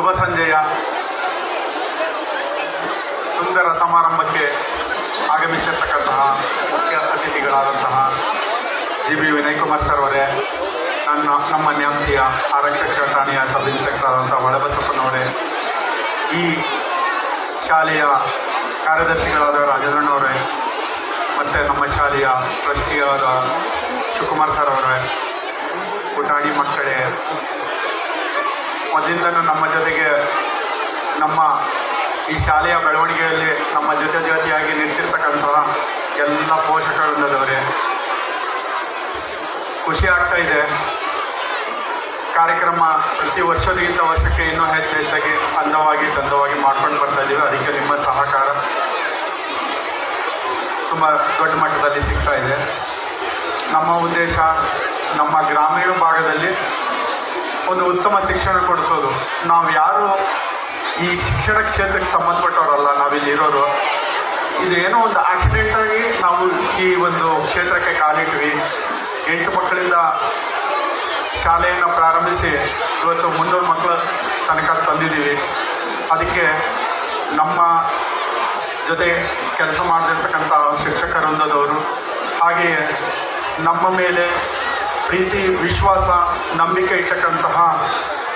ಶುಭ ಸಂಜೆಯ ಸುಂದರ ಸಮಾರಂಭಕ್ಕೆ ಆಗಮಿಸಿರ್ತಕ್ಕಂತಹ ಮುಖ್ಯ ಅತಿಥಿಗಳಾದಂತಹ G B Vinay Kumar sir ಅವರೇ, ನನ್ನ, ನಮ್ಮ ನ್ಯಾಪ್ತಿಯ ಆರಕ್ಷಕ ಠಾಣೆಯ ಸಬ್ ಇನ್ಸ್ಪೆಕ್ಟರ್ ಆದಂಥ ಒಳಬಸಪ್ಪನವರೇ ಈ ಶಾಲೆಯ ಕಾರ್ಯದರ್ಶಿಗಳಾದ ರಾಜೇಂದ್ರನವರೇ ಮತ್ತು ನಮ್ಮ ಶಾಲೆಯ ಟ್ರಸ್ಟಿಯಾದ ಶಿವಕುಮಾರ್ ಸರ್ ಅವರೇ ಪುಟಾಣಿ ಮಕ್ಕಳೇ ಮೊದಲಿಂದನೂ ನಮ್ಮ ಜೊತೆಗೆ ನಮ್ಮ ಈ ಶಾಲೆಯ ಬೆಳವಣಿಗೆಯಲ್ಲಿ ನಮ್ಮ ಜೊತೆ ಜೊತೆಯಾಗಿ ನಿಂತಿರ್ತಕ್ಕಂಥ ಎಲ್ಲ ಪೋಷಕರುಂದದವರೇ ಖುಷಿ ಆಗ್ತಾ ಇದೆ. ಕಾರ್ಯಕ್ರಮ ಪ್ರತಿ ವರ್ಷದಿಂದ ವರ್ಷಕ್ಕೆ ಇನ್ನೂ ಹೆಚ್ಚು ಹೆಚ್ಚಾಗಿ ಅಂದವಾಗಿ ಚಂದವಾಗಿ ಮಾಡ್ಕೊಂಡು ಬರ್ತಾ ಇದ್ದೀವಿ ಅದಕ್ಕೆ ನಿಮ್ಮ ಸಹಕಾರ ತುಂಬ ದೊಡ್ಡ ಮಟ್ಟದಲ್ಲಿ ಸಿಗ್ತಾ ಇದೆ. ನಮ್ಮ ಉದ್ದೇಶ ನಮ್ಮ ಗ್ರಾಮೀಣ ಭಾಗದಲ್ಲಿ ಒಂದು ಉತ್ತಮ ಶಿಕ್ಷಣ ಕೊಡಿಸೋದು. ನಾವು ಯಾರು ಈ ಶಿಕ್ಷಣ ಕ್ಷೇತ್ರಕ್ಕೆ ಸಂಬಂಧಪಟ್ಟವರಲ್ಲ, ನಾವಿಲ್ಲಿ ಇರೋರು ಇದು ಒಂದು ಆಕ್ಸಿಡೆಂಟ್ ಆಗಿ ನಾವು ಈ ಒಂದು ಕ್ಷೇತ್ರಕ್ಕೆ ಕಾಲಿಟ್ವಿ. ಎಂಟು ಮಕ್ಕಳಿಂದ ಶಾಲೆಯನ್ನು ಪ್ರಾರಂಭಿಸಿ ಇವತ್ತು ಮುನ್ನೂರು ಮಕ್ಕಳ ತನಕ ತಂದಿದ್ದೀವಿ. ಅದಕ್ಕೆ ನಮ್ಮ ಜೊತೆ ಕೆಲಸ ಮಾಡ್ತಿರ್ತಕ್ಕಂಥ ಶಿಕ್ಷಕರೊಂದದವರು ಹಾಗೆಯೇ ನಮ್ಮ ಮೇಲೆ ಪ್ರೀತಿ, ವಿಶ್ವಾಸ, ನಂಬಿಕೆ ಇಟ್ಟಕ್ಕಂತಹ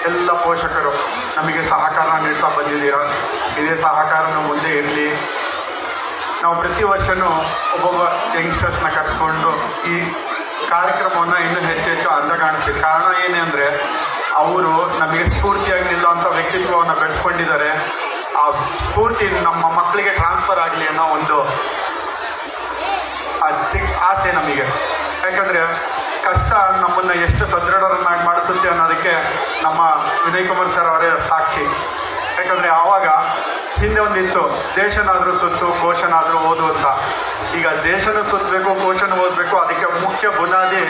ಎಲ್ಲ ಪೋಷಕರು ನಮಗೆ ಸಹಕಾರ ನೀಡ್ತಾ ಬಂದಿದ್ದೀರ? ಇದೇ ಸಹಕಾರನ ಮುಂದೆ ಇರಲಿ. ನಾವು ಪ್ರತಿ ವರ್ಷವೂ ಒಬ್ಬೊಬ್ಬ ಯಂಗ್ಸ್ಟರ್ಸ್ನ ಕರ್ಕೊಂಡು ಈ ಕಾರ್ಯಕ್ರಮವನ್ನು ಇನ್ನೂ ಹೆಚ್ಚು ಹೆಚ್ಚು ಅಂದ ಕಾಣಿಸ್ತೀವಿ ಕಾರಣ ಏನೇ ಅಂದರೆ, ಅವರು ನಮಗೆ ಸ್ಫೂರ್ತಿಯಾಗಿ ನಿಲ್ಲುವಂಥ ವ್ಯಕ್ತಿತ್ವವನ್ನು ಬೆಳೆಸ್ಕೊಂಡಿದ್ದಾರೆ. ಆ ಸ್ಫೂರ್ತಿ ನಮ್ಮ ಮಕ್ಕಳಿಗೆ ಟ್ರಾನ್ಸ್ಫರ್ ಆಗಲಿ ಅನ್ನೋ ಒಂದು ಆಸೆ ನಮಗೆ. ನಮ್ಮನ್ನು ಎಷ್ಟು ಸದೃಢರನ್ನಾಗಿ ಮಾಡಿಸುತ್ತೆ ಅನ್ನೋದಕ್ಕೆ ನಮ್ಮ ವಿನಯ್ ಕುಮಾರ್ ಸರ್ ಅವರೇ ಸಾಕ್ಷಿ. ಯಾಕಂದರೆ ಆವಾಗ ಹಿಂದೆ ಒಂದಿತ್ತು ದೇಶನಾದರೂ ಸುತ್ತು, ಕೋಶನಾದರೂ ಓದು ಅಂತ. ಈಗ ದೇಶನ ಸುತ್ತಬೇಕು ಕೋಶನ ಓದಬೇಕು, ಅದಕ್ಕೆ ಮುಖ್ಯ ಬುನಾದಿ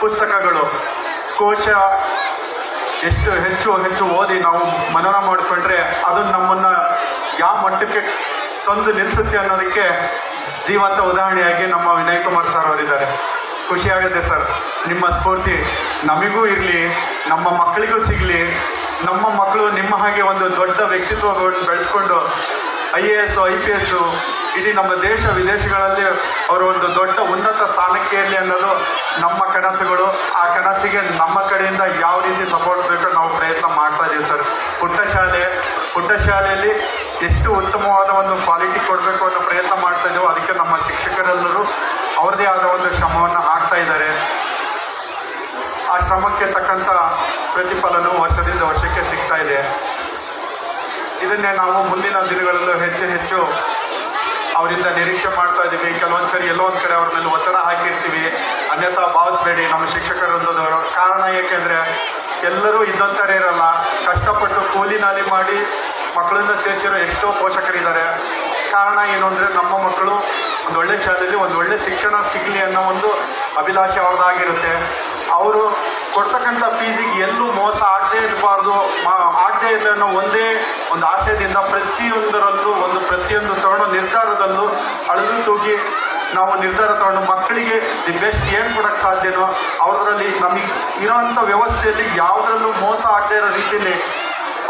ಪುಸ್ತಕಗಳು. ಕೋಶ ಎಷ್ಟು ಹೆಚ್ಚು ಹೆಚ್ಚು ಓದಿ ನಾವು ಮನನ ಮಾಡಿಕೊಂಡ್ರೆ ಅದು ನಮ್ಮನ್ನು ಯಾವ ಮಟ್ಟಕ್ಕೆ ತಂದು ನಿಲ್ಲಿಸುತ್ತೆ ಅನ್ನೋದಕ್ಕೆ ಜೀವಂತ ಉದಾಹರಣೆಯಾಗಿ ನಮ್ಮ ವಿನಯ್ ಕುಮಾರ್ ಸರ್ ಅವರಿದ್ದಾರೆ. ಖುಷಿಯಾಗುತ್ತೆ ಸರ್. ನಿಮ್ಮ ಸ್ಫೂರ್ತಿ ನಮಗೂ ಇರಲಿ, ನಮ್ಮ ಮಕ್ಕಳಿಗೂ ಸಿಗಲಿ. ನಮ್ಮ ಮಕ್ಕಳು ನಿಮ್ಮ ಹಾಗೆ ಒಂದು ದೊಡ್ಡ ವ್ಯಕ್ತಿತ್ವ ಬೆಳೆಸ್ಕೊಂಡು I A S, I P S ಇಡೀ ನಮ್ಮ ದೇಶ ವಿದೇಶಗಳಲ್ಲಿ ಅವರು ಒಂದು ದೊಡ್ಡ ಉನ್ನತ ಸ್ಥಾನಕ್ಕೆ ಇರಲಿ ಅನ್ನೋದು ನಮ್ಮ ಕನಸುಗಳು. ಆ ಕನಸಿಗೆ ನಮ್ಮ ಕಡೆಯಿಂದ ಯಾವ ರೀತಿ ಸಪೋರ್ಟ್ ಬೇಕೋ ನಾವು ಪ್ರಯತ್ನ ಮಾಡ್ತಾ ಇದ್ದೀವಿ ಸರ್. ಪುಟ್ಟ ಶಾಲೆ, ಪುಟ್ಟ ಶಾಲೆಯಲ್ಲಿ ಎಷ್ಟು ಉತ್ತಮವಾದ ಒಂದು ಕ್ವಾಲಿಟಿ ಕೊಡಬೇಕು ಅನ್ನೋ ಪ್ರಯತ್ನ ಮಾಡ್ತಾ ಇದ್ದೀವೋ ಅದಕ್ಕೆ ನಮ್ಮ ಶಿಕ್ಷಕರೆಲ್ಲರೂ ಅವ್ರದೇ ಆದ ಒಂದು ಶ್ರಮವನ್ನು ಹಾಕ್ತಾ ಇದ್ದಾರೆ. ಆ ಶ್ರಮಕ್ಕೆ ತಕ್ಕಂಥ ಪ್ರತಿಫಲನು ವರ್ಷದಿಂದ ವರ್ಷಕ್ಕೆ ಸಿಗ್ತಾ ಇದೆ. ಇದನ್ನೇ ನಾವು ಮುಂದಿನ ದಿನಗಳಲ್ಲೂ ಹೆಚ್ಚು ಹೆಚ್ಚು ಅವರಿಂದ ನಿರೀಕ್ಷೆ ಮಾಡ್ತಾ ಇದ್ದೀವಿ. ಕೆಲವೊಂದು ಸರಿ ಎಲ್ಲೋ ಒಂದು ಕಡೆ ಅವ್ರ ಮೇಲೆ ಒತ್ತಡ ಹಾಕಿರ್ತೀವಿ. ಅನ್ಯಥಾ ಭಾವಿಸ್ಬೇಡಿ. ನಮ್ಮ ಶಿಕ್ಷಕರೊಂದದವರು. ಕಾರಣ ಏಕೆಂದರೆ ಎಲ್ಲರೂ ಇದ್ದಂತಾರೆ ಇರಲ್ಲ. ಕಷ್ಟಪಟ್ಟು ಕೂಲಿ ನಾಲಿ ಮಾಡಿ ಮಕ್ಕಳನ್ನ ಸೇರಿಸಿರೋ ಎಷ್ಟೋ ಪೋಷಕರಿದ್ದಾರೆ. ಕಾರಣ ಏನು ಅಂದರೆ ನಮ್ಮ ಮಕ್ಕಳು ಒಂದು ಒಳ್ಳೆ ಶಾಲೆಯಲ್ಲಿ ಒಂದು ಒಳ್ಳೆ ಶಿಕ್ಷಣ ಸಿಗಲಿ ಅನ್ನೋ ಒಂದು ಅಭಿಲಾಷೆ ಅವ್ರದ್ದಾಗಿರುತ್ತೆ. ಅವರು ಕೊಡ್ತಕ್ಕಂಥ ಫೀಸಿಗೆ ಎಲ್ಲೂ ಮೋಸ ಆಗದೇ ಇರಬಾರ್ದು. ಆಗದೇ ಇಲ್ಲ ಅನ್ನೋ ಒಂದೇ ಒಂದು ಆಶಯದಿಂದ ಪ್ರತಿಯೊಂದರಲ್ಲೂ ಒಂದು ಪ್ರತಿಯೊಂದು ತಗೊಂಡು ನಿರ್ಧಾರದಲ್ಲೂ ಅಳದು ತೂಗಿ ನಾವು ನಿರ್ಧಾರ ತಗೊಂಡು ಮಕ್ಕಳಿಗೆ ದಿ ಬೆಸ್ಟ್ ಏನು ಕೊಡೋಕ್ಕೆ ಸಾಧ್ಯನೋ ಅವರಲ್ಲಿ ನಮಗೆ ಇರೋವಂಥ ವ್ಯವಸ್ಥೆಯಲ್ಲಿ ಯಾವುದರಲ್ಲೂ ಮೋಸ ಆಗದೇ ಇರೋ ರೀತಿಯಲ್ಲಿ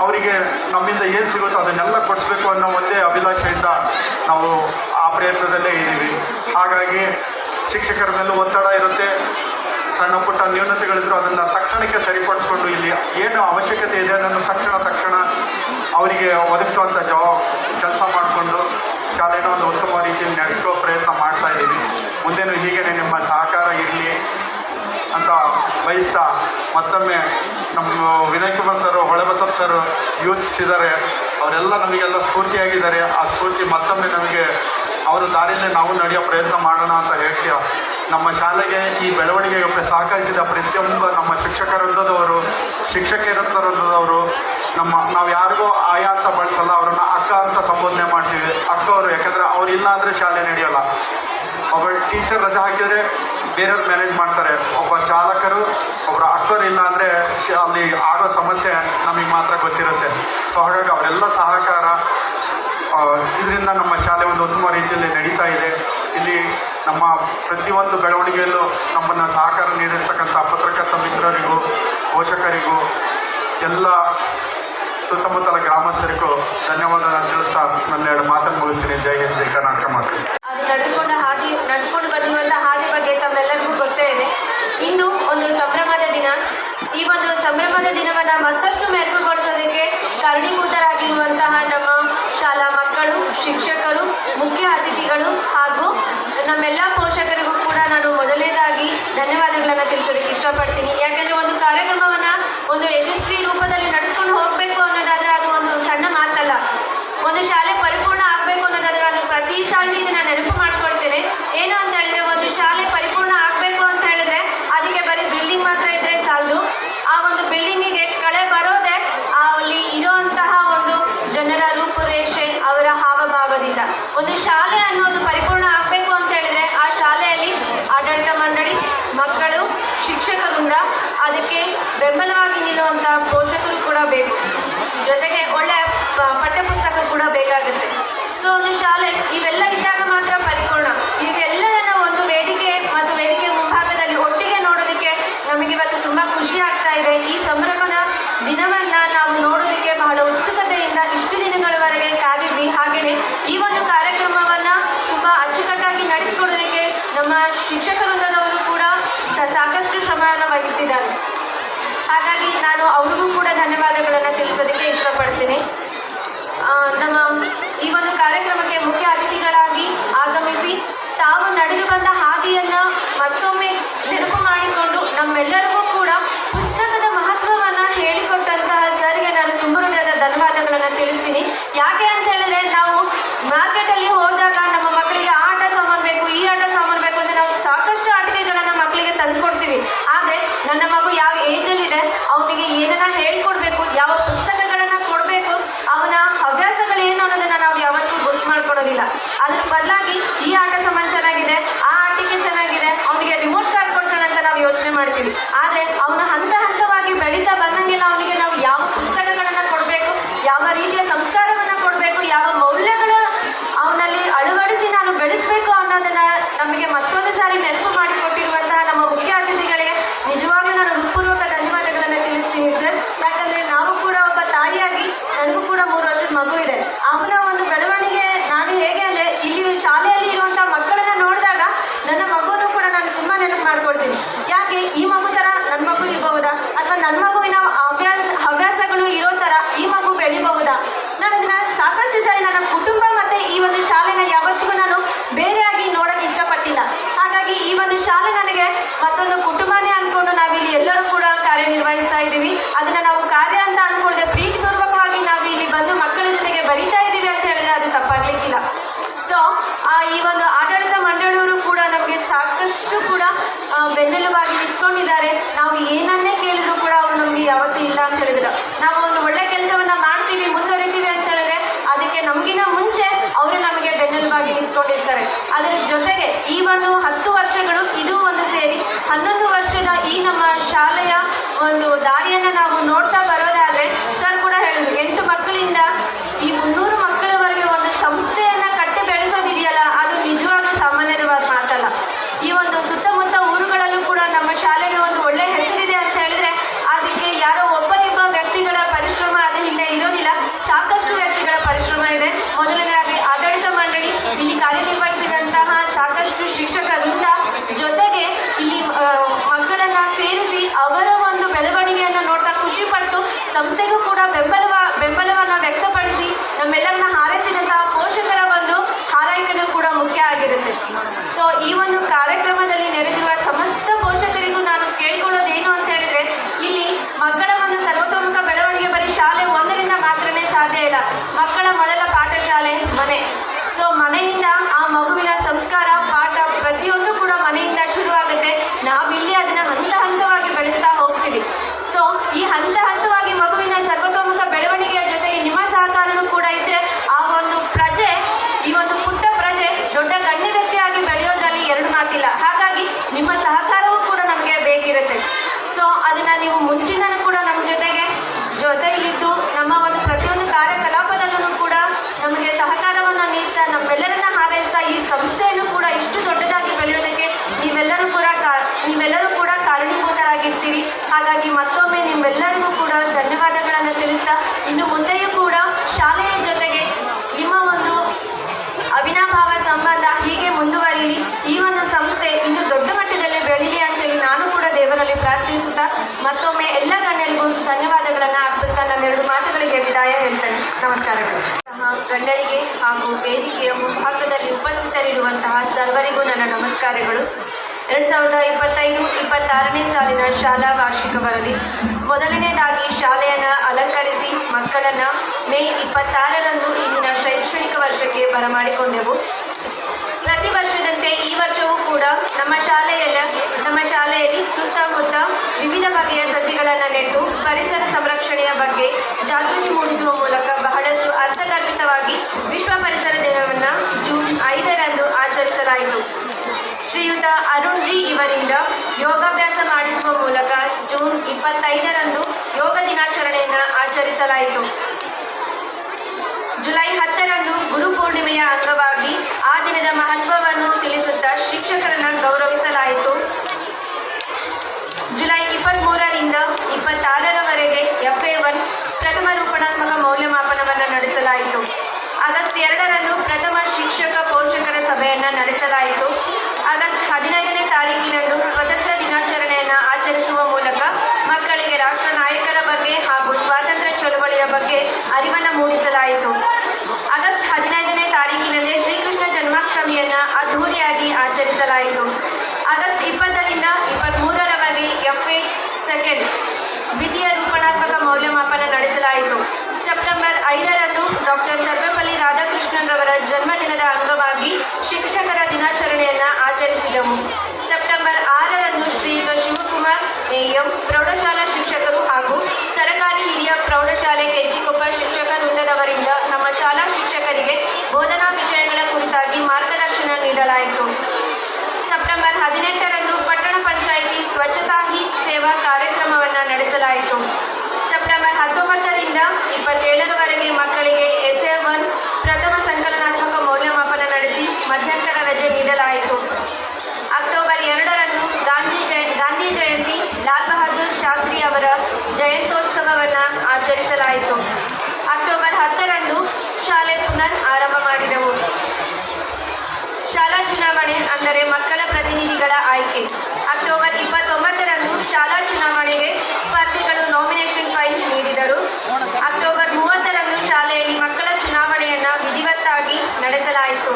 ಅವರಿಗೆ ನಮ್ಮಿಂದ ಏನು ಸಿಗುತ್ತೋ ಅದನ್ನೆಲ್ಲ ಕೊಡಿಸ್ಬೇಕು ಅನ್ನೋ ಒಂದೇ ಅಭಿಲಾಷೆಯಿಂದ ನಾವು ಆ ಪ್ರಯತ್ನದಲ್ಲೇ ಇದ್ದೀವಿ. ಹಾಗಾಗಿ ಶಿಕ್ಷಕರ ಮೇಲೂ ಒತ್ತಡ ಇರುತ್ತೆ. ಸಣ್ಣ ಪುಟ್ಟ ನ್ಯೂನತೆಗಳಿದ್ರು ಅದನ್ನು ತಕ್ಷಣಕ್ಕೆ ಸರಿಪಡಿಸ್ಕೊಂಡು ಇಲ್ಲಿ ಏನು ಅವಶ್ಯಕತೆ ಇದೆ ಅದನ್ನು ತಕ್ಷಣ ತಕ್ಷಣ ಅವರಿಗೆ ಒದಗಿಸುವಂಥ ಜವಾಬ್ ಕೆಲಸ ಮಾಡಿಕೊಂಡು ಶಾಲೆನ ಒಂದು ಉತ್ತಮ ರೀತಿಯಲ್ಲಿ ನಡೆಸೋ ಪ್ರಯತ್ನ ಮಾಡ್ತಾ ಇದ್ದೀವಿ. ಮುಂದೇನು ಹೀಗೇನೆ ನಿಮ್ಮ ಸಹಕಾರ ಇರಲಿ ಅಂತ ಬಯಸ್ತಾ ಮತ್ತೊಮ್ಮೆ ನಮ್ಮ ವಿನಯ್ ಕುಮಾರ್ ಸರ್ ಹೊಳೆಬಸಪ್ಪ ಸರ್ ಯೋಚಿಸಿದ್ದಾರೆ ಅವರೆಲ್ಲ ನಮಗೆಲ್ಲ ಸ್ಫೂರ್ತಿಯಾಗಿದ್ದಾರೆ. ಆ ಸ್ಫೂರ್ತಿ ಮತ್ತೊಮ್ಮೆ ನಮಗೆ ಅವರ ದಾರಿಯಲ್ಲೇ ನಾವು ನಡೆಯೋ ಪ್ರಯತ್ನ ಮಾಡೋಣ ಅಂತ ಹೇಳ್ತೀವಿ ನಮ್ಮ ಶಾಲೆಗೆ ಈ ಬೆಳವಣಿಗೆಗೆ ಸಹಕರಿಸಿದ ಪ್ರತಿಯೊಬ್ಬ ನಮ್ಮ ಶಿಕ್ಷಕರೊಂದದವರು ಶಿಕ್ಷಕಿಯರೊಂದದವರು ನಮ್ಮ ನಾವು ಯಾರಿಗೂ ಆಯಾ ಅಂತ ಬಳಸಲ್ಲ, ಅವರನ್ನು ಅಕ್ಕ ಅಂತ ಸಂಬೋಧನೆ ಮಾಡ್ತೀವಿ. ಅಕ್ಕವರು, ಯಾಕಂದರೆ ಅವರಿಲ್ಲ ಅಂದರೆ ಶಾಲೆ ನಡೆಯಲ್ಲ. ಒಬ್ಬ ಟೀಚರ್ ರಜೆ ಹಾಕಿದರೆ ಬೇರೆಯವ್ರು ಮ್ಯಾನೇಜ್ ಮಾಡ್ತಾರೆ. ಒಬ್ಬ ಚಾಲಕರು ಒಬ್ಬರ ಅಕ್ಕರು ಇಲ್ಲ ಅಂದರೆ ಅಲ್ಲಿ ಆಗೋ ಸಮಸ್ಯೆ ನಮಗೆ ಮಾತ್ರ ಗೊತ್ತಿರುತ್ತೆ. ಸೊ ಹಾಗಾಗಿ ಅವರೆಲ್ಲ ಸಹಕಾರ ಇದರಿಂದ ನಮ್ಮ ಶಾಲೆ ಉತ್ತಮ ರೀತಿಯಲ್ಲಿ ನಡೀತಾ ಇದೆ. ಇಲ್ಲಿ ನಮ್ಮ ಪ್ರತಿಯೊಂದು ಬೆಳವಣಿಗೆಯಲ್ಲೂ ನಮ್ಮನ್ನು ಸಹಕಾರ ನೀಡಿರ್ತಕ್ಕಂಥ ಪತ್ರಕರ್ತ ಮಿತ್ರರಿಗೂ, ಪೋಷಕರಿಗೂ, ಎಲ್ಲ ಸುತ್ತಮುತ್ತಲ ಗ್ರಾಮಸ್ಥರಿಗೂ ಧನ್ಯವಾದ ತಿಳಿಸ್ತಾ ನನ್ನ ಎರಡು ಮಾತನ್ನು ಮುಗಿಸ್ತೀನಿ. ಜೈ ಹಿಂದ್, ಜೈ ಕರ್ನಾಟಕ ಮಾಡ್ತೀನಿ ಹಾದಿ ಹಾದಿ ಬಗ್ಗೆ ತಮ್ಮೆಲ್ಲರಿಗೂ ಗೊತ್ತೇ ಇದೆ. ಒಂದು ಸಂಭ್ರಮದ ದಿನ. ಈ ಒಂದು ಸಂಭ್ರಮದ ದಿನವನ್ನ ಮತ್ತಷ್ಟು ಮೆರುಗುಗೊಳಿಸೋದಕ್ಕೆ ಕಾರಣೀಭೂತರಾಗಿರುವಂತಹ ನಮ್ಮ ಶಾಲಾ ಮಕ್ಕಳು ಶಿಕ್ಷಕರು ಮುಖ್ಯ ಅತಿಥಿಗಳು ಹಾಗೂ ನಮ್ಮೆಲ್ಲ ಪೋಷಕರಿಗೂ ಕೂಡ ನಾನು ಮೊದಲನೇದಾಗಿ ಧನ್ಯವಾದಗಳನ್ನು ತಿಳಿಸೋದಕ್ಕೆ ಇಷ್ಟಪಡ್ತೀನಿ. ಯಾಕಂದ್ರೆ ಒಂದು ಕಾರ್ಯಕ್ರಮವನ್ನು ಒಂದು ಯಶಸ್ವಿ ರೂಪದಲ್ಲಿ ನಡೆಸ್ಕೊಂಡು ಹೋಗಬೇಕು ಅನ್ನೋದಾದ್ರೆ ಅದು ಒಂದು ಸಣ್ಣ ಮಾತಲ್ಲ ಒಂದು ಶಾಲೆ ಪರಿಪೂರ್ಣ ಆಗಬೇಕು ಅನ್ನೋದಾದ್ರೆ ನಾನು ಪ್ರತಿ ಸಾರಿ ಇದನ್ನ ನೆನಪು ಮಾಡ್ಕೊಳ್ತೇನೆ ಏನು ಅಂತ ಹೇಳಿದ್ರೆ ಒಂದು ಶಾಲೆ ಪರಿಪೂರ್ಣ ಆಗಬೇಕು ಅಂತ ಹೇಳಿದ್ರೆ ಅದಕ್ಕೆ ಬರೀ ಬಿಲ್ಡಿಂಗ್ ಮಾತ್ರ ಇದ್ರೆ ಸಾಲದು ಆ ಒಂದು ಬಿಲ್ಡಿಂಗಿಗೆ ಕಳೆ ಬರೋದೇ ಆ ಅಲ್ಲಿ ಇರುವಂತಹ ಒಂದು ಜನರ ರೂಪುರೇಷೆ ಅವರ ಹಾವಭಾವದಿಂದ ಒಂದು ಶಾಲೆ ಅನ್ನೋದು ಪರಿಪೂರ್ಣ ಆಗಬೇಕು ಅಂತ ಹೇಳಿದ್ರೆ ಆ ಶಾಲೆಯಲ್ಲಿ ಆಡಳಿತ ಮಂಡಳಿ ಮಕ್ಕಳು ಶಿಕ್ಷಕರಿಂದ ಅದಕ್ಕೆ ಬೆಂಬಲವಾಗಿ ನಿಲ್ಲುವಂತಹ ಪೋಷಕರು ಕೂಡ ಬೇಕು. ಜೊತೆಗೆ ಒಳ್ಳೆ, ಪ- ಪಠ್ಯಪುಸ್ತಕ ಕೂಡ ಬೇಕಾಗುತ್ತೆ. ಸೊ ಒಂದು ಶಾಲೆ, ಇವೆಲ್ಲ ಇದ್ದಾಗ ಮಾತ್ರ ಪರಿಪೂರ್ಣ. ಇವೆಲ್ಲದನ್ನ ಒಂದು ವೇದಿಕೆ ಮತ್ತು ವೇದಿಕೆ ಮುಂಭಾಗದಲ್ಲಿ ಒಟ್ಟಿಗೆ ನೋಡೋದಕ್ಕೆ ನಮಗೆ ಇವತ್ತು ತುಂಬ ಖುಷಿ ಆಗ್ತಾ ಇದೆ. ಈ ಸಂಭ್ರಮದ ದಿನವನ್ನ ನಾವು ನೋಡೋದಕ್ಕೆ ಬಹಳ ಉತ್ಸುಕತೆಯಿಂದ ಇಷ್ಟು ದಿನಗಳವರೆಗೆ ಕಾದಿದ್ವಿ. ಹಾಗೆಯೇ ಈ ಒಂದು ಕಾರ್ಯಕ್ರಮವನ್ನ ತುಂಬ ಅಚ್ಚುಕಟ್ಟಾಗಿ ನಡೆಸಿಕೊಡೋದಕ್ಕೆ ನಮ್ಮ ಶಿಕ್ಷಕ ವೃಂದದವರು ಕೂಡ ಸಾಕಷ್ಟು ಶ್ರಮವನ್ನು ವಹಿಸಿದ್ದಾರೆ. ಹಾಗಾಗಿ ನಾನು ಅವ್ರಿಗೂ ಧನ್ಯವಾದಗಳನ್ನು ತಿಳಿಸೋದಕ್ಕೆ ಇಷ್ಟಪಡ್ತೀನಿ. ನಮ್ಮ ಈ ಒಂದು ಕಾರ್ಯಕ್ರಮಕ್ಕೆ ಮುಖ್ಯ ಅತಿಥಿಗಳಾಗಿ ಆಗಮಿಸಿ ತಾವು ನಡೆದು ಬಂದ ಹಾದಿಯನ್ನು ಮತ್ತೊಮ್ಮೆ ನೆನಪು ಮಾಡಿಕೊಂಡು ನಮ್ಮೆಲ್ಲರಿಗೂ ಕೂಡ ಪುಸ್ತಕದ ಮಹತ್ವವನ್ನ ಹೇಳಿಕೊಟ್ಟಂತಹ ಸರ್ಗೆ ನಾನು ತುಂಬ ಹೃದಯದ ಧನ್ಯವಾದಗಳನ್ನು ತಿಳಿಸ್ತೀನಿ ಯಾಕೆ ಅಂತ ಹೇಳಿದ್ರೆ ನಾವು ಮಾರ್ಕೆಟಲ್ಲಿ ಹೋದಾಗ ನಮ್ಮ ಮಕ್ಕಳಿಗೆ ಆ ಆಟ ಸಾಮಾನು ಬೇಕು ಈ ಆಟ ಸಾಮಾನು ಬೇಕು ಅಂತ ನಾವು ಸಾಕಷ್ಟು ಆಟಿಕೆಗಳನ್ನ ಮಕ್ಕಳಿಗೆ ತಂದುಕೊಡ್ತೀವಿ ಆದರೆ ನನ್ನ ಮಗು ಯಾವ ಏಜಲ್ಲಿದೆ ಅವನಿಗೆ ಏನನ್ನ ಹೇಳ್ಕೊಡ್ಬೇಕು ಯಾವ ಪುಸ್ತಕಗಳನ್ನ ಕೊಡಬೇಕು ಅವನ ಹವ್ಯಾಸಗಳು ಏನು ಅನ್ನೋದನ್ನ ನಾವು ಯಾವತ್ತೂ ಗೊತ್ತು ಮಾಡ್ಕೊಳೋದಿಲ್ಲ ಅದ್ರ ಬದಲಾಗಿ ಈ ಆಟ ಸಾಮಾನು ಚೆನ್ನಾಗಿದೆ ಆ ಆಟಿಕೆ ಚೆನ್ನಾಗಿದೆ ಅವನಿಗೆ ರಿಮೋಟ್ ಕಾರ್ ಕೊಡ್ಸೋಣ ಅಂತ ನಾವು ಯೋಚನೆ ಮಾಡ್ತೀವಿ ಆದರೆ ಅವನ ಹಂತ ಹಂತವಾಗಿ ಬೆಳೀತಾ ಬಂದಂಗೆಲ್ಲ ಅವನಿಗೆ ನಾವು ಯಾವ ಪುಸ್ತಕಗಳನ್ನ ಕೊಡಬೇಕು, ಯಾವ ರೀತಿಯ ಸಂಸ್ಕಾರವನ್ನ ಕೊಡಬೇಕು, ಯಾವ ಮೌಲ್ಯಗಳ ಅವನಲ್ಲಿ ಅಳವಡಿಸಿ ನಾನು ಬೆಳೆಸಬೇಕು ಅನ್ನೋದನ್ನ ನಮಗೆ ಮತ್ತೊಂದು ಸಾರಿ ನೆನಪು ಮಾಡಿಕೊಟ್ಟಿರುವಂತಹ ನಮ್ಮ ಮುಖ್ಯ ಅತಿಥಿಗಳಿಗೆ ನಿಜವಾಗ್ಲೂ ನಾನು ಹೃತ್ಪೂರ್ವಕ ಧನ್ಯವಾದಗಳನ್ನು ತಿಳಿಸ್ತೀನಿ ಸರ್. ಯಾಕಂದ್ರೆ ನಾವು ಕೂಡ ಒಬ್ಬ ತಾಯಿಯಾಗಿ ನನಗೂ ಕೂಡ ಮೂರು ವರ್ಷದ ಮಗು ಇದೆ. ಅವನ ಒಂದು ಬೆಳವಣಿಗೆ ನಾನು ಹೇಗೆ ಅಂದ್ರೆ ಇಲ್ಲಿ ಶಾಲೆಯಲ್ಲಿ ಇರುವಂತಹ ಮಕ್ಕಳನ್ನ ನೋಡಿದಾಗ ನನ್ನ ಮಗುವನ್ನು ಕೂಡ ನಾನು ತುಂಬಾ ನೆನಪು ಮಾಡ್ಕೊಳ್ತೀನಿ. ಯಾಕೆ ಈ ಮಗು ತರ ನನ್ನ ಮಗು ಇರಬಹುದಾ? ಅಥವಾ ನನ್ನ ಮಗುವಿನ ಹವ್ಯಾಸ, ಹವ್ಯಾಸಗಳು ಇರೋ ತರ ಈ ಮಗು ಬೆಳಿಬಹುದಾ? ನಾನು ಅದನ್ನ ಸಾಕಷ್ಟು ಸಾರಿ ನನ್ನ ಕುಟುಂಬ ಮತ್ತೆ ಈ ಒಂದು ಶಾಲೆನ ಯಾವತ್ತಿಗೂ ನಾನು ಬೇರೆಯಾಗಿ ನೋಡಕ್ ಇಷ್ಟಪಟ್ಟಿಲ್ಲ. ಹಾಗಾಗಿ ಈ ಒಂದು ಶಾಲೆ ನನಗೆ ಮತ್ತೊಂದು ಕುಟುಂಬನೇ ಅನ್ಕೊಂಡು ನಾವಿಲ್ಲಿ ಎಲ್ಲರೂ ಕೂಡ ಕಾರ್ಯನಿರ್ವಹಿಸ್ತಾ ಇದ್ದೀವಿ. ಅದನ್ನ ನಾವು ಕಾರ್ಯ ಅಂತ ಅನ್ಕೊಳ್ದೆ ಪ್ರೀತಿಪೂರ್ವಕವಾಗಿ ನಾವು ಇಲ್ಲಿ ಬಂದು ಮಕ್ಕಳ ಜೊತೆಗೆ ಬರಿತಾ ಇದ್ದೀವಿ ಅಂತ ಹೇಳಿದ್ರೆ ಅದು ತಪ್ಪಾಗ್ಲಿಕ್ಕಿಲ್ಲ ಸೊ ಈ ಒಂದು ಆಡಳಿತ ಮಂಡಳಿಯವರು ಕೂಡ ನಮಗೆ ಸಾಕಷ್ಟು ಕೂಡ ಬೆನ್ನೆಲುಬಾಗಿ ನಿಂತ್ಕೊಂಡಿದ್ದಾರೆ. ನಾವು ಏನನ್ನೇ ಕೇಳಿದ್ರು ಕೂಡ ಅವರು ನಮಗೆ ಯಾವತ್ತೂ ಇಲ್ಲ ಅಂತ ಹೇಳಿದ್ರು. ನಾವು ಒಂದು ಒಳ್ಳೆ ಕೆಲಸವನ್ನ ಮಾಡ್ತೀವಿ, ಮುಂದುವರಿತೀವಿ ಅಂತ ಹೇಳಿದ್ರೆ ಅದಕ್ಕೆ ನಮಗಿನ ಮುಂಚೆ ಅವರು ನಮಗೆ ಬೆನ್ನೆಲುಬಾಗಿ ನಿಂತ್ಕೊಂಡಿರ್ತಾರೆ. ಅದರ ಜೊತೆಗೆ ಈ ಒಂದು ಹತ್ತು ವರ್ಷಗಳು ಇದು ಒಂದು ಸೇರಿ. ಹನ್ನೊಂದು ವರ್ಷದ ಈ ನಮ್ಮ ಶಾಲೆಯ ಒಂದು ದಾರಿಯನ್ನು ನಾವು ನೋಡ್ತಾ ಬರೋದಾದ್ರೆ, ಸರ್ ಕೂಡ ಹೇಳಿದ್ರು, ಎಂಟು ನಮಸ್ಕಾರಗಳು. ಸಹ ಹಾಗೂ ವೇದಿಕೆಯ ಮುಂಭಾಗದಲ್ಲಿ ಉಪಸ್ಥಿತರಿರುವಂತಹ ಸರ್ವರಿಗೂ ನನ್ನ ನಮಸ್ಕಾರಗಳು. ಎರಡು ಸಾವಿರದ ಇಪ್ಪತ್ತೈದು, ಇಪ್ಪತ್ತಾರನೇ ಸಾಲಿನ ಶಾಲಾ ವಾರ್ಷಿಕ ವರದಿ. ಮೊದಲನೇದಾಗಿ ಶಾಲೆಯನ್ನು ಅಲಂಕರಿಸಿ ಮಕ್ಕಳನ್ನು ಮೇ ಇಪ್ಪತ್ತಾರರಂದು ಇಂದಿನ ಶೈಕ್ಷಣಿಕ ವರ್ಷಕ್ಕೆ ಬರಮಾಡಿಕೊಂಡೆವು. ಪ್ರತಿ ವರ್ಷದಂತೆ ಈ ವರ್ಷವೂ ಕೂಡ ನಮ್ಮ ಶಾಲೆಯಲ್ಲ, ನಮ್ಮ ಶಾಲೆಯಲ್ಲಿ ಸುತ್ತಮುತ್ತ ವಿವಿಧ ಬಗೆಯ ಸಸಿಗಳನ್ನು ನೆಟ್ಟು ಪರಿಸರ ಸಂರಕ್ಷಣೆಯ ಬಗ್ಗೆ ಜಾಗೃತಿ ಮೂಡಿಸುವ ಮೂಲಕ ಬಹಳಷ್ಟು ಅರ್ಥಗರ್ಭಿತವಾಗಿ ವಿಶ್ವ ಪರಿಸರ ದಿನವನ್ನು ಜೂನ್ ಐದರಂದು ಆಚರಿಸಲಾಯಿತು. ಶ್ರೀಯುತ ಅರುಣ್ ಜಿ ಇವರಿಂದ ಯೋಗಾಭ್ಯಾಸ ಮಾಡಿಸುವ ಮೂಲಕ ಜೂನ್ ಇಪ್ಪತ್ತೈದರಂದು ಯೋಗ ದಿನಾಚರಣೆಯನ್ನು ಆಚರಿಸಲಾಯಿತು. ಜುಲೈ ಹತ್ತರಂದು ಗುರು ಪೂರ್ಣಿಮೆಯ ಅಂಗವಾಗಿ ಆ ದಿನದ ಮಹತ್ವವನ್ನು ತಿಳಿಸುತ್ತಾ ಶಿಕ್ಷಕರನ್ನು ಗೌರವಿಸಲಾಯಿತು. ಜುಲೈ ಇಪ್ಪತ್ತ್ಮೂರರಿಂದ ಇಪ್ಪತ್ತಾರರವರೆಗೆ ಎಫ್ ಎ ಒನ್ ಪ್ರಥಮ ರೂಪಣಾತ್ಮಕ ಮೌಲ್ಯಮಾಪನವನ್ನು ನಡೆಸಲಾಯಿತು. ಆಗಸ್ಟ್ ಎರಡರಂದು ಪ್ರಥಮ ಶಿಕ್ಷಕ ಪೋಷಕರ ಸಭೆಯನ್ನು ನಡೆಸಲಾಯಿತು. ಆಗಸ್ಟ್ ಹದಿನೈದನೇ ತಾರೀಕಿನಂದು ಸ್ವತಂತ್ರ ದಿನಾಚರಣೆಯನ್ನು ಆಚರಿಸುವ ಮೂಲಕ ಮಕ್ಕಳಿಗೆ ರಾಷ್ಟ್ರ ನಾಯಕರ ಬಗ್ಗೆ ಹಾಗೂ ಸ್ವಾತಂತ್ರ್ಯ ಚಳುವಳಿಯ ಬಗ್ಗೆ ಅರಿವನ್ನು ಮೂಡಿಸಲಾಯಿತು ಆಗಸ್ಟ್ ಹದಿನೈದನೇ ತಾರೀಕಿನಂದೇ ಶ್ರೀಕೃಷ್ಣ ಜನ್ಮಾಷ್ಟಮಿಯನ್ನು ಅದ್ಧೂರಿಯಾಗಿ ಆಚರಿಸಲಾಯಿತು ಆಗಸ್ಟ್ ಇಪ್ಪತ್ತರಿಂದ ಇಪ್ಪತ್ತ್ಮೂರರವರೆಗೆ ಎಫ್ ಎ ಸೆಕೆಂಡ್ ದ್ವಿತೀಯ ರೂಪಣಾತ್ಮಕ ಮೌಲ್ಯಮಾಪನ ನಡೆಸಲಾಯಿತು ಸೆಪ್ಟೆಂಬರ್ ಐದರಂದು ಡಾಕ್ಟರ್ ಸರ್ವಪಲ್ಲಿ ರಾಧಾಕೃಷ್ಣನ್ರವರ ಜನ್ಮದಿನದ ಅಂಗವಾಗಿ ಶಿಕ್ಷಕರ ದಿನಾಚರಣೆಯನ್ನು ಆಚರಿಸಿದೆವು ಸೆಪ್ಟೆಂಬರ್ ಆರರಂದು ಶ್ರೀಯುತ ಶಿವಕುಮಾರ್ ಎಎಂ ಪ್ರೌಢಶಾಲಾ ಶಿಕ್ಷಕರು ಅಂದರೆ ಮಕ್ಕಳ ಪ್ರತಿನಿಧಿಗಳ ಆಯ್ಕೆ. ಅಕ್ಟೋಬರ್ ಇಪ್ಪತ್ತೊಂಬತ್ತರಂದು ಶಾಲಾ ಚುನಾವಣೆಗೆ ಸ್ಪರ್ಧಿಗಳು ನಾಮಿನೇಷನ್ ಫೈಲ್ ನೀಡಿದರು. ಅಕ್ಟೋಬರ್ ಮೂವತ್ತರಂದು ಶಾಲೆಯಲ್ಲಿ ಮಕ್ಕಳ ಚುನಾವಣೆಯನ್ನು ವಿಧಿವತ್ತಾಗಿ ನಡೆಸಲಾಯಿತು.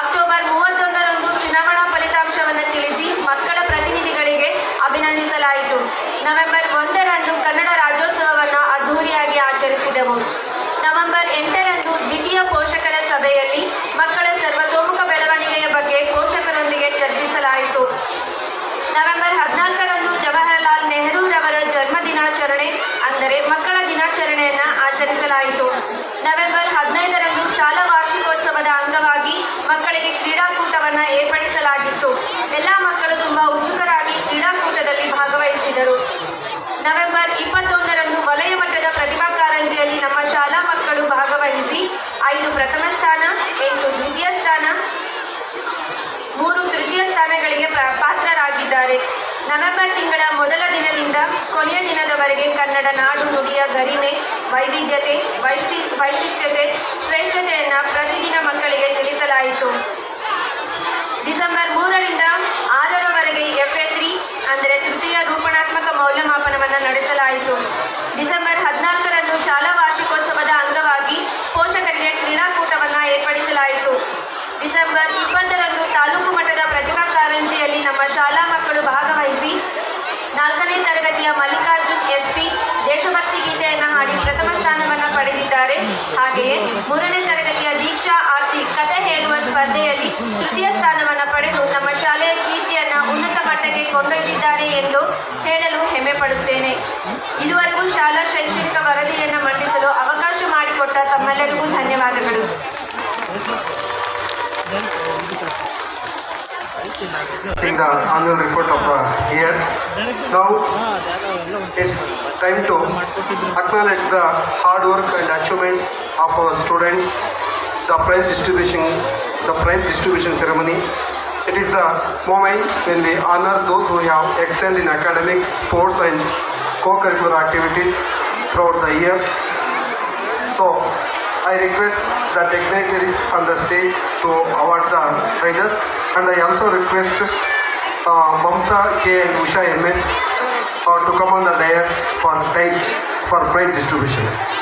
ಅಕ್ಟೋಬರ್ ಮೂವತ್ತೊಂದರಂದು ಚುನಾವಣಾ ಫಲಿತಾಂಶವನ್ನು ತಿಳಿಸಿ ಮಕ್ಕಳ ಪ್ರತಿನಿಧಿಗಳಿಗೆ ಅಭಿನಂದಿಸಲಾಯಿತು. ನವೆಂಬರ್ ಒಂದರಂದು ಕನ್ನಡ ರಾಜ್ಯೋತ್ಸವವನ್ನು ಅದ್ಧೂರಿಯಾಗಿ ಆಚರಿಸಿದೆವು. ನವೆಂಬರ್ ಎಂಟರಂದು ದ್ವಿತೀಯ ಪೋಷಕರ ಸಭೆಯಲ್ಲಿ ಅಂದರೆ ಮಕ್ಕಳ ದಿನಾಚರಣೆಯನ್ನು ಆಚರಿಸಲಾಯಿತು. ನವೆಂಬರ್ ಹದಿನೈದರಂದು ಶಾಲಾ ವಾರ್ಷಿಕೋತ್ಸವದ ಅಂಗವಾಗಿ ಮಕ್ಕಳಿಗೆ ಕ್ರೀಡಾಕೂಟವನ್ನು ಏರ್ಪಡಿಸಲಾಗಿತ್ತು. ಎಲ್ಲ ಮಕ್ಕಳು ತುಂಬಾ ಉತ್ಸುಕರಾಗಿ ಕ್ರೀಡಾಕೂಟದಲ್ಲಿ ಭಾಗವಹಿಸಿದರು. ನವೆಂಬರ್ ಇಪ್ಪತ್ತೊಂದರಂದು ವಲಯ ಮಟ್ಟದ ಪ್ರತಿಭಾ ಕಾರಂಜಿಯಲ್ಲಿ ನಮ್ಮ ಶಾಲಾ ಮಕ್ಕಳು ಭಾಗವಹಿಸಿ ಐದು ಪ್ರಥಮ ಸ್ಥಾನ, ಎಂಟು ದ್ವಿತೀಯ ಸ್ಥಾನ, ಮೂರು ತೃತೀಯ ಸ್ಥಾನಗಳಿಗೆ ಪಾತ್ರರಾಗಿದ್ದಾರೆ. ನವೆಂಬರ್ ತಿಂಗಳ ಮೊದಲ ದಿನದಿಂದ ಕೊನೆಯ ದಿನದವರೆಗೆ ಕನ್ನಡ ನಾಡು ನುಡಿಯ ಗರಿಮೆ, ವೈವಿಧ್ಯತೆ, ವೈಶಿ, ವೈಶಿಷ್ಟ್ಯತೆ, ಶ್ರೇಷ್ಠತೆಯನ್ನು ಪ್ರತಿದಿನ ಮಕ್ಕಳಿಗೆ ತಿಳಿಸಲಾಯಿತು. ಡಿಸೆಂಬರ್ ಮೂರರಿಂದ ಆರರವರೆಗೆ ಎಫ್ ಎ ತ್ರೀ ಅಂದರೆ ತೃತೀಯ ರೂಪಣಾತ್ಮಕ ಮೌಲ್ಯಮಾಪನವನ್ನು ನಡೆಸಲಾಯಿತು. ಡಿಸೆಂಬರ್ ಹದಿನಾಲ್ಕರಂದು ಶಾಲಾ ವಾರ್ಷಿಕೋತ್ಸವದ ಅಂಗವಾಗಿ ಪೋಷಕರಿಗೆ ಕ್ರೀಡಾಕೂಟವನ್ನು ಏರ್ಪಡಿಸಲಾಯಿತು ಡಿಸೆಂಬರ್ ಇಪ್ಪತ್ತರಂದು ತಾಲೂಕು ಮಟ್ಟದ ಪ್ರತಿಭಾ ಕಾರಂಜಿಯಲ್ಲಿ ನಮ್ಮ ಶಾಲಾ ಮಕ್ಕಳು ಭಾಗವಹಿಸಿ ನಾಲ್ಕನೇ ತರಗತಿಯ ಮಲ್ಲಿಕಾರ್ಜುನ್ ಎಸ್ ಪಿ ದೇಶಭಕ್ತಿ ಗೀತೆಯನ್ನು ಹಾಡಿ ಪ್ರಥಮ ಸ್ಥಾನವನ್ನು ಪಡೆದಿದ್ದಾರೆ ಹಾಗೆಯೇ ಮೂರನೇ ತರಗತಿಯ ದೀಕ್ಷಾ ಆರ್ತಿ ಕಥೆ ಹೇಳುವ ಸ್ಪರ್ಧೆಯಲ್ಲಿ ತೃತೀಯ ಸ್ಥಾನವನ್ನು ಪಡೆದು ನಮ್ಮ ಶಾಲೆಯ ಕೀರ್ತಿಯನ್ನು ಉನ್ನತ ಮಟ್ಟಕ್ಕೆ ಕೊಂಡೊಯ್ದಿದ್ದಾರೆ ಎಂದು ಹೇಳಲು ಹೆಮ್ಮೆ ಪಡುತ್ತೇನೆ. ಇದುವರೆಗೂ ಶಾಲಾ ಶೈಕ್ಷಣಿಕ ವರದಿಯನ್ನು ಮಂಡಿಸಲು ಅವಕಾಶ ಮಾಡಿಕೊಟ್ಟ ತಮ್ಮೆಲ್ಲರಿಗೂ ಧನ್ಯವಾದಗಳು. In the annual report of the year. Now it's time to acknowledge the hard work and achievements of our students, the prize distribution, the prize distribution ceremony. It is the moment when we honor those who have excelled in academics, sports and co-curricular activities throughout the year So I request the dignitaries on the stage to award the prizes and I also request uh, Mamta K and Usha MS uh, to come on the dais for, for prize distribution.